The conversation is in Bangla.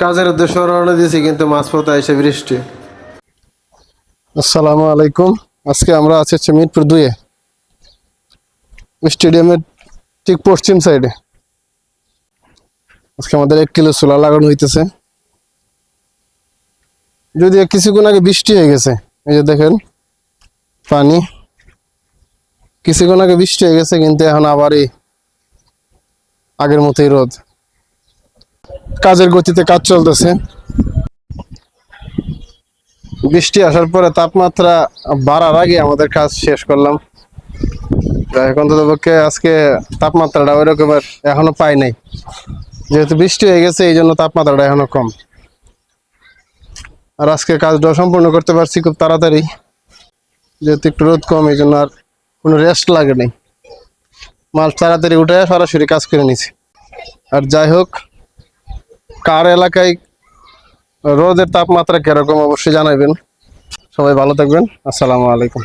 কাজের উদ্দেশ্য রওনা দিয়েছি, কিন্তু মাঝপথে এসে বৃষ্টি। আসসালামু আলাইকুম। আজকে আমরা আছি হচ্ছে মিরপুর দুয়ে স্টেডিয়ামের ঠিক পশ্চিম সাইডে। আজকে আমাদের এক কিলো সোলা লাগানো হইতেছে। যদি কিছুক্ষণ আগে বৃষ্টি হয়ে গেছে। এই যে দেখেন, পানি। কিছুক্ষণ আগে বৃষ্টি হয়ে গেছে, কিন্তু এখন আবারই আগের মতোই রোদ। কাজের গতিতে কাজ চলতেছে। বৃষ্টি আসার পরে তাপমাত্রা বাড়ার আগে আমাদের কাজ শেষ করলাম। এখন তো পক্ষে আজকে তাপমাত্রাটা ওই রকমের এখনও পাই নাই। যেহেতু বৃষ্টি হয়ে গেছে, এই জন্য তাপমাত্রাটা এখনও কম। আর আজকে কাজটা সম্পূর্ণ করতে পারছি খুব তাড়াতাড়ি। যেহেতু একটু রোদ কম, এই জন্য আর কোনো রেস্ট লাগে নাই। মাল তাড়াতাড়ি উঠে সরাসরি কাজ করে নিছি। আর যাই হোক কার এলাকায় রোদের তাপমাত্রা কীরকম অবশ্যই জানাবেন সবাই ভালো থাকবেন। আসসালামু আলাইকুম।